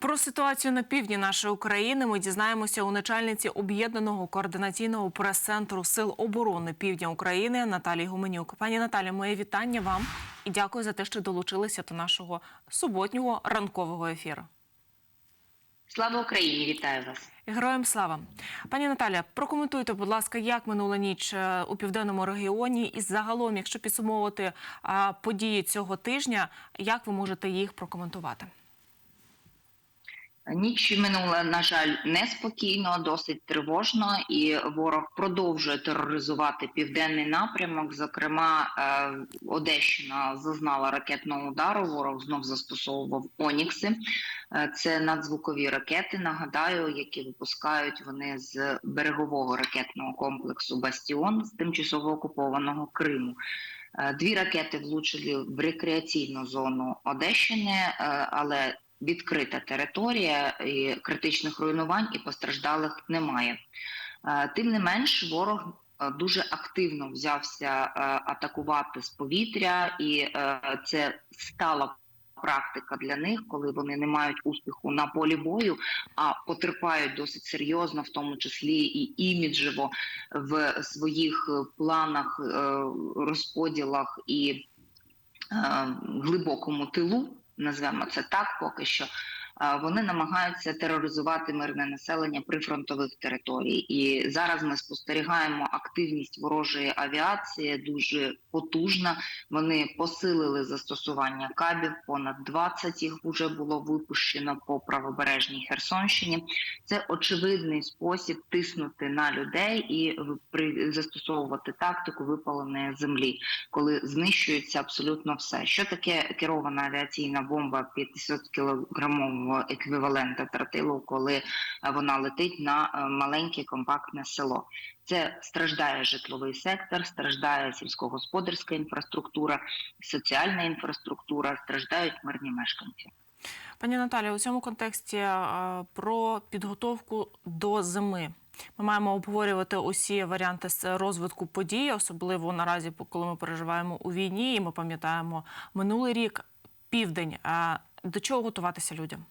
Про ситуацію на півдні нашої України ми дізнаємося у начальниці об'єднаного координаційного прес-центру Сил оборони Півдня України Наталії Гуменюк. Пані Наталі, моє вітання вам і дякую за те, що долучилися до нашого суботнього ранкового ефіру. Слава Україні! Вітаю вас! Героям слава, пані Наталя, прокоментуйте, будь ласка, як минула ніч е, у південному регіоні, і загалом, якщо підсумовувати події цього тижня, як ви можете їх прокоментувати? Ніч минула, на жаль, неспокійно, досить тривожно, і ворог продовжує тероризувати південний напрямок. Зокрема, е, Одещина зазнала ракетного удару. Ворог знов застосовував Онікси. Е, Це надзвукові ракети. Нагадаю, які випускають вони з берегового ракетного комплексу Бастіон з тимчасово окупованого Криму. Е, Дві ракети влучили в рекреаційну зону Одещини, але відкрита територія, і критичних руйнувань і постраждалих немає. Е, Тим не менш, ворог е, дуже активно взявся е, атакувати з повітря, і це стала практика для них, коли вони не мають успіху на полі бою, а потерпають досить серйозно, в тому числі і іміджево в своїх планах, розподілах і глибокому тилу назвемо це так, поки що. Вони намагаються тероризувати мирне населення прифронтових територій, і зараз ми спостерігаємо активність ворожої авіації дуже потужна. Вони посилили застосування кабів. Понад 20 їх вже було випущено по правобережній Херсонщині. Це очевидний спосіб тиснути на людей і застосовувати тактику випаленої землі коли знищується абсолютно все. Що таке керована авіаційна бомба 500 кілограмового еквівалента тротилу, коли е, вона летить на е, маленьке компактне село? Це страждає житловий сектор, страждає сільськогосподарська інфраструктура, соціальна інфраструктура, страждають мирні мешканці. Пані Наталі, у цьому контексті е, про підготовку до зими. Ми маємо обговорювати усі варіанти розвитку подій, особливо наразі, коли ми переживаємо у війні, і ми пам'ятаємо минулий рік південь. До чого готуватися людям?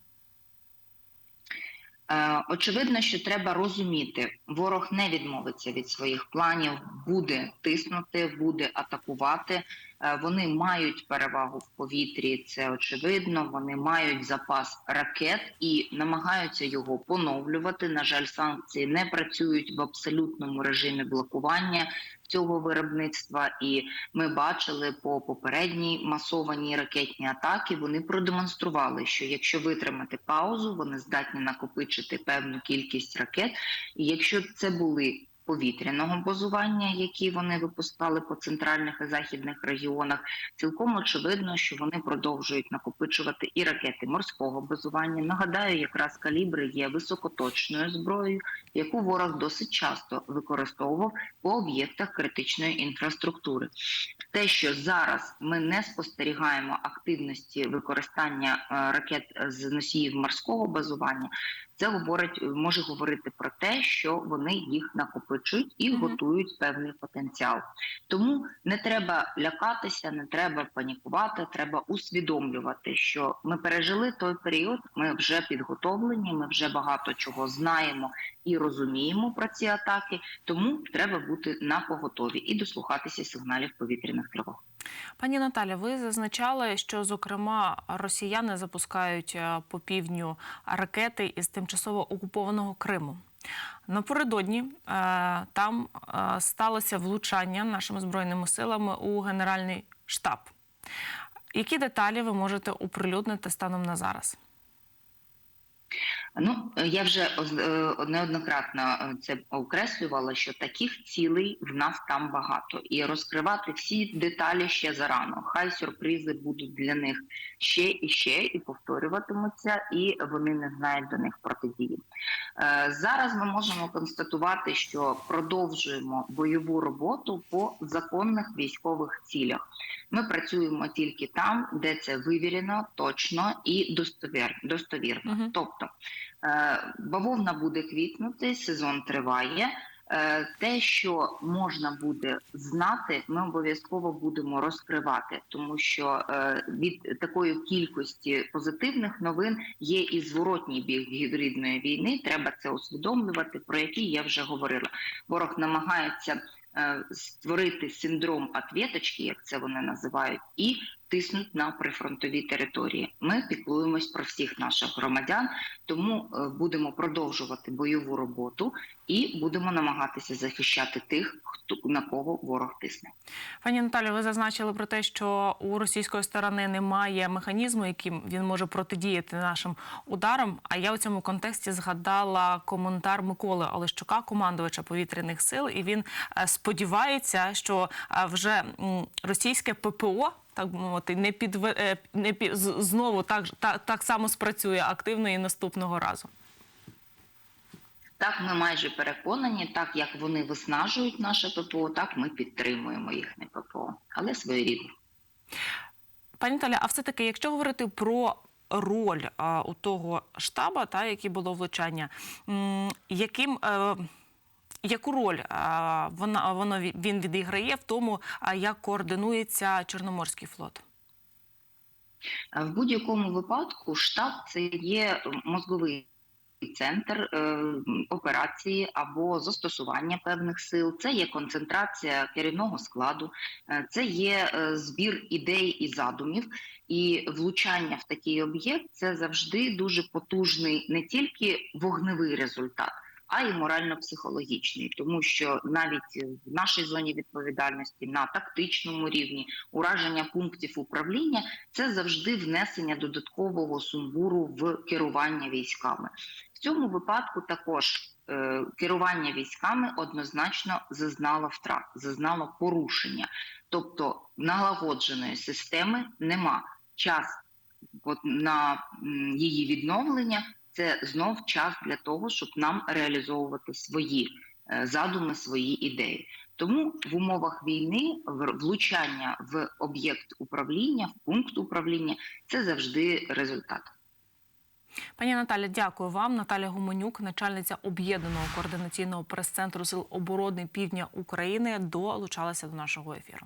Е, Очевидно, що треба розуміти, ворог не відмовиться від своїх планів, буде тиснути, буде атакувати. Е, Вони мають перевагу в повітрі, це очевидно. Вони мають запас ракет і намагаються його поновлювати. На жаль, санкції не працюють в абсолютному режимі блокування цього виробництва. І ми бачили по попередній масованій ракетній атаки. Вони продемонстрували, що якщо витримати паузу, вони здатні накопичити певну кількість ракет. І якщо це були повітряного базування, які вони випускали по центральних і західних регіонах, цілком очевидно, що вони продовжують накопичувати і ракети морського базування. Нагадаю, якраз калібри є високоточною зброєю, яку ворог досить часто використовував по об'єктах критичної інфраструктури. Те, що зараз ми не спостерігаємо активності використання е, ракет з носіїв морського базування, це говорить, може говорити про те, що вони їх накопичують і Мгм. готують певний потенціал. Тому не треба лякатися, не треба панікувати. Треба усвідомлювати, що ми пережили той період. Ми вже підготовлені, ми вже багато чого знаємо і розуміємо про ці атаки. Тому треба бути на поготові і дослухатися сигналів повітряних тривог. Пані Наталя, ви зазначали, що зокрема росіяни запускають е, по півдню ракети із тимчасово окупованого Криму. Напередодні е, там е, сталося влучання нашими збройними силами у Генеральний штаб. Які деталі ви можете оприлюднити станом на зараз? Ну я вже е, неоднократно е, це окреслювала, що таких цілей в нас там багато, і розкривати всі деталі ще зарано. Хай сюрпризи будуть для них ще і ще, і повторюватимуться, і вони не знають до них протидії. Е, Зараз ми можемо констатувати, що продовжуємо бойову роботу по законних військових цілях. Ми працюємо тільки там, де це вивірено, точно і достовір, достовірно. Тобто бавовна буде квітнути, сезон триває. Е, Те, що можна буде знати, ми обов'язково будемо розкривати, тому що е, від такої кількості позитивних новин є і зворотній бік гібридної війни. Треба це усвідомлювати, про який я вже говорила. Ворог намагається е, створити синдром ответочки, як це вони називають, і тиснуть на прифронтові території. Ми піклуємось про всіх наших громадян, тому е, будемо продовжувати бойову роботу і будемо намагатися захищати тих, хто на кого ворог тисне. Пані Наталі, ви зазначили про те, що у російської сторони немає механізму, яким він може протидіяти нашим ударам. А я у цьому контексті згадала коментар Миколи Олещука, командувача повітряних сил, і він е, сподівається, що е, вже російське ППО. Так би мовити, не під не під знову так, так, так само спрацює активно і наступного разу. Так, ми майже переконані, так як вони виснажують наше ППО, так ми підтримуємо їхнє ППО, але своєрідно. Пані Наталя, а все-таки, якщо говорити про роль а, у того штаба, та який було влучання, м, яким. Е, Яку роль вона воно він відіграє в тому, як координується Чорноморський флот? Е, В будь-якому випадку штаб це є мозговий центр е, операції або застосування певних сил. Це є концентрація керівного складу, е, це є е, збір ідей і задумів. І влучання в такий об'єкт це завжди дуже потужний не тільки вогневий результат. А й морально-психологічний, тому що навіть в нашій зоні відповідальності на тактичному рівні ураження пунктів управління це завжди внесення додаткового сумбуру в керування військами. В цьому випадку також е, керування військами однозначно зазнало втрат, зазнало порушення, тобто налагодженої системи нема. Час на її відновлення це знов час для того, щоб нам реалізовувати свої е, задуми, свої ідеї. Тому в умовах війни влучання в об'єкт управління, в пункт управління це завжди результат. Пані Наталя, дякую вам. Наталя Гуменюк, начальниця об'єднаного координаційного прес-центру сил оборони Півдня України, долучалася до нашого ефіру.